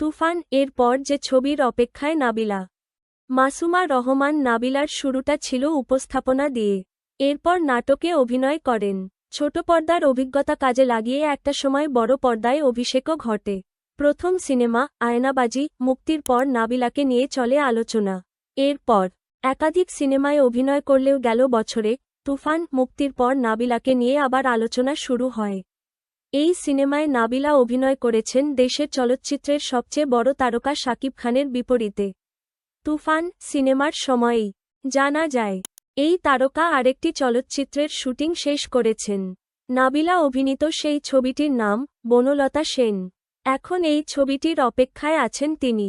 তুফান এরপর যে ছবির অপেক্ষায় নাবিলা। মাসুমা রহমান নাবিলার শুরুটা ছিল উপস্থাপনা দিয়ে। এরপর নাটকে অভিনয় করেন। ছোট পর্দার অভিজ্ঞতা কাজে লাগিয়ে একটা সময় বড় পর্দায় অভিষেকও ঘটে। প্রথম সিনেমা, আয়নাবাজি, মুক্তির পর নাবিলাকে নিয়ে চলে আলোচনা। এরপর একাধিক সিনেমায় অভিনয় করলেও গেল বছরে, তুফান, মুক্তির পর নাবিলাকে নিয়ে আবার আলোচনা শুরু হয়। এই সিনেমায় নাবিলা অভিনয় করেছেন দেশের চলচ্চিত্রের সবচেয়ে বড় তারকা শাকিব খানের বিপরীতে। তুফান সিনেমার সময়েই। জানা যায়, এই তারকা আরেকটি চলচ্চিত্রের শুটিং শেষ করেছেন। নাবিলা অভিনীত সেই ছবিটির নাম, বনলতা সেন। এখন এই ছবিটির অপেক্ষায় আছেন তিনি।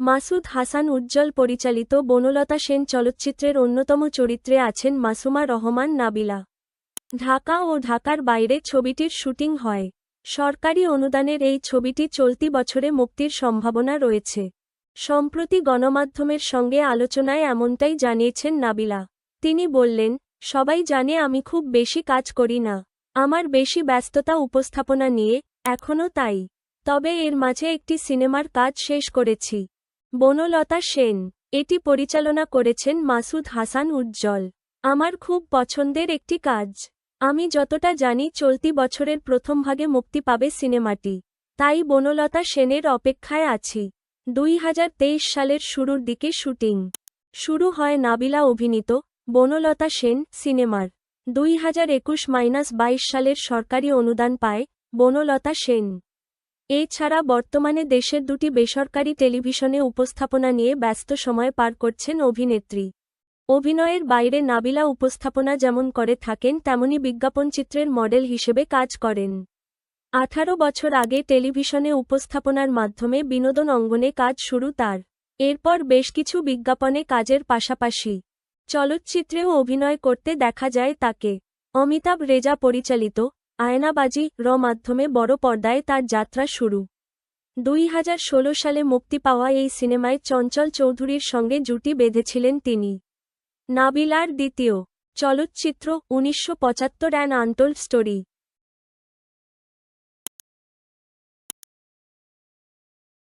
মাসুদ হাসান উজ্জ্বল পরিচালিত বনলতা সেন চলচ্চিত্রের অন্যতম চরিত্রে আছেন মাসুমা রহমান নাবিলা। ঢাকা ও ঢাকার বাইরে ছবিটির শুটিং হয়। সরকারি অনুদানের এই ছবিটি চলতি বছরে মুক্তির সম্ভাবনা রয়েছে। সম্প্রতি গণমাধ্যমের সঙ্গে আলোচনায় এমনটাই জানিয়েছেন নাবিলা। তিনি বললেন, সবাই জানে আমি খুব বেশি কাজ করি না। আমার বেশি ব্যস্ততা উপস্থাপনা নিয়ে এখনও তাই। তবে এর মাঝে একটি সিনেমার কাজ শেষ করেছি। বনলতা সেন, এটি পরিচালনা করেছেন মাসুদ হাসান উজ্জ্বল। আমার খুব পছন্দের একটি কাজ। আমি যতটা জানি চলতি বছরের প্রথম ভাগে মুক্তি পাবে সিনেমাটি। তাই বনলতা সেনের অপেক্ষায় আছি। দুই হাজার তেইশ সালের শুরুর দিকে শুটিং। শুরু হয় নাবিলা অভিনীত বনলতা সেন সিনেমার। দুই হাজার একুশ মাইনাস বাইশ সালের সরকারি অনুদান পায় বনলতা সেন। এছাড়া বর্তমানে দেশের দুটি বেসরকারি টেলিভিশনে উপস্থাপনা নিয়ে ব্যস্ত সময় পার করছেন অভিনেত্রী। অভিনয়ের বাইরে নাবিলা উপস্থাপনা যেমন করে থাকেন, তেমনি বিজ্ঞাপনচিত্রের মডেল হিসেবে কাজ করেন। আঠারো বছর আগে টেলিভিশনে উপস্থাপনার মাধ্যমে বিনোদন অঙ্গনে কাজ শুরু তার। এরপর বেশ কিছু বিজ্ঞাপনে কাজের পাশাপাশি চলচ্চিত্রেও অভিনয় করতে দেখা যায় তাকে। অমিতাভ রেজা পরিচালিত আয়নাবাজি র মাধ্যমে বড় পর্দায় তার যাত্রা শুরু। দুই হাজার ষোলো সালে মুক্তি পাওয়া এই সিনেমায় চঞ্চল চৌধুরীর সঙ্গে জুটি বেঁধেছিলেন তিনি। নাবিলার দ্বিতীয় চলচ্চিত্র উনিশশো পঁচাত্তর অ্যান আন্তল স্টোরি।